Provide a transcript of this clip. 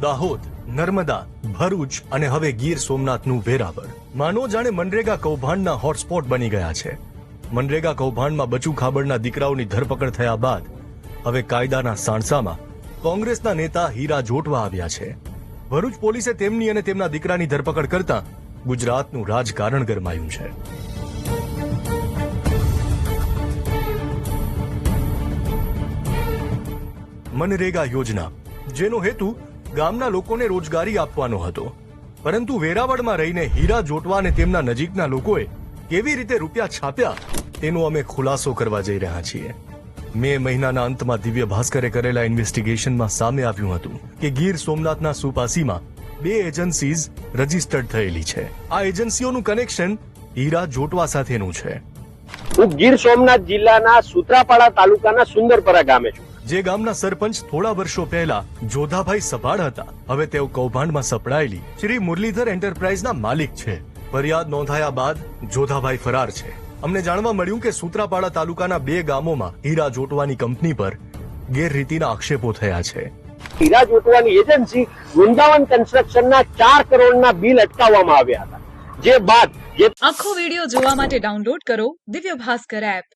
દાહોદ, નર્મદા, ભરૂચ અને હવે ગીર સોમનાથનું વેરાવળ. માનો જાણે મનરેગા કૌભાંડના હોટસ્પોટ બની ગયા છે. મનરેગા કૌભાંડમાં બચુ ખાબડના દીકરાઓની ધરપકડ થયા બાદ હવે કાયદાના સાણસામાં કોંગ્રેસના નેતા હીરા જોટવા આવ્યા છે. ભરૂચ પોલીસે તેમની અને તેમના દીકરાની ધરપકડ કરતા ગુજરાતનું રાજકારણ ગરમાયું છે. મનરેગા યોજના, જેનો હેતુ ગામના લોકોને રોજગારી આપવાનો હતો. પરંતુ વેરાવળમાં રહીને હીરા જોટવા અને તેમના નજીકના લોકોએ કેવી રીતે રૂપિયા છાપ્યા, તેનો અમે ખુલાસો કરવા જઈ રહ્યા છીએ. મે મહિનાના અંતમાં દિવ્ય ભાસ્કરે કરેલા ઇન્વેસ્ટિગેશનમાં સામે આવ્યું હતું કે ગીર સોમનાથના સુપાસીમાં બે એજન્સીઝ રજીસ્ટર્ડ થયેલી છે. આ એજન્સીઓનું કનેક્શન હીરા જોટવા સાથેનું છે. હું ગીર સોમનાથ જિલ્લાના સુત્રાપાડા તાલુકાના સુંદરપરા ગામે છું. જે ગામના સરપંચ થોડા વર્ષો પહેલા જોધાભાઈ સભાડ હતા. હવે તેઓ કૌભાંડમાં સપડાયેલી શ્રી મુરલીધર એન્ટરપ્રાઇઝના માલિક છે. ફરિયાદ નોંધાયા બાદ જોધાભાઈ ફરાર છે. અમને જાણવા મળ્યું કે સૂત્રાપાડા તાલુકાના બે ગામોમાં હીરા જોટવાની કંપની પર ગેરરીતિના આક્ષેપો થયા છે. હીરા જોટવાની એજન્સી વૃંદાવન કન્સ્ટ્રક્શનના ચાર કરોડના બિલ અટકાવવામાં આવ્યા હતા. જે બાદ આખો વિડિયો જોવા માટે ડાઉનલોડ કરો દિવ્ય ભાસ્કર એપ.